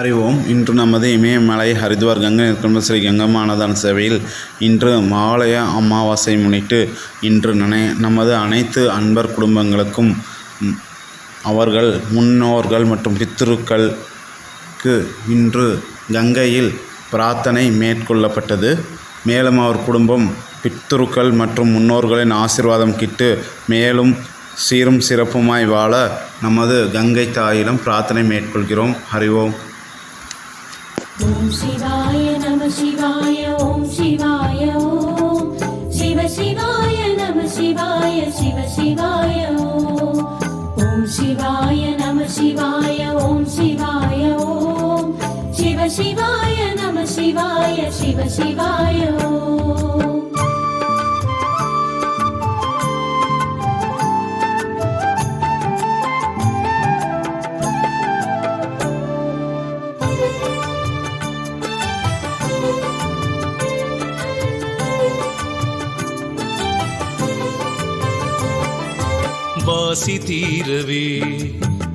ஹரி ஓம் இன்று நமது இமயமலை ஹரித்வார் கங்கை நிற்கும் ஸ்ரீ கங்கமானதான் சேவையில் இன்று மாலய அமாவாசை முன்னிட்டு இன்று நனை நமது அனைத்து அன்பர் குடும்பங்களுக்கும் அவர்கள் முன்னோர்கள் மற்றும் பித்ருக்களுக்கு இன்று கங்கையில் பிரார்த்தனை மேற்கொள்ளப்பட்டது. மேலும் அவர் குடும்பம் பித்துருக்கள் மற்றும் முன்னோர்களின் ஆசீர்வாதம் கிட்டு மேலும் சீரும் சிறப்புமாய் வாழ நமது கங்கை தாயிடம் பிரார்த்தனை மேற்கொள்கிறோம். அறிவோம். ஓம் சிவாய நம சிவாய ஓம் சிவாய ஓம் சிவ சிவாய நம சிவாய சிவ சிவாய ஓம் சிவாய நம சிவாய ஓம் சிவாய ஓம் சிவ சிவாய நம சிவாய சிவ சிவாய ஓம் வாசி தீரவே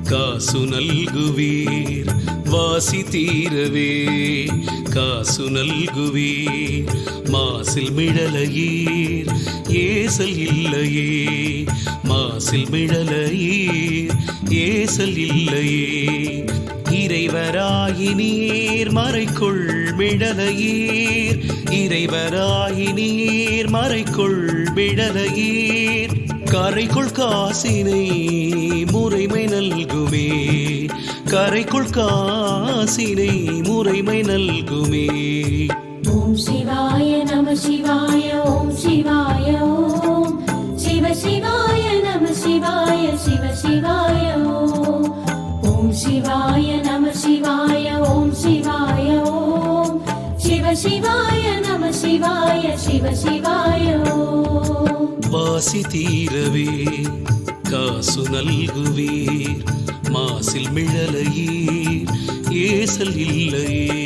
காசு நல்குவீர். வாசி தீரவே காசு நல்குவீர். மாசில் மிழலையீர் ஏசல் இல்லையே. மாசில் மிழலையீர் ஏசல் இல்லையே. இறைவராயினீர் மறைக்குள் மிழலையீர். இறைவராயினீர் மறைக்குள் மிழலையீர். கரைக்குள் காசினை முறைமை நல்குமே. கரைக்குள் காசினை முறைமை நல்குமே. ஓம் சிவாய நம சிவாய ஓம் சிவாய ஓம். சிவ சிவாய நம சிவாய சிவ சிவாய ஓம். சிவாய நம சிவாய ஓம் சிவாய ஓம். சிவ சிவாய நம சிவாய சிவ சிவாய ஓம். ஆசி தீரவே காசு நல்குவீர் மாசில் மிழலையீர் ஏசல் இல்லையே.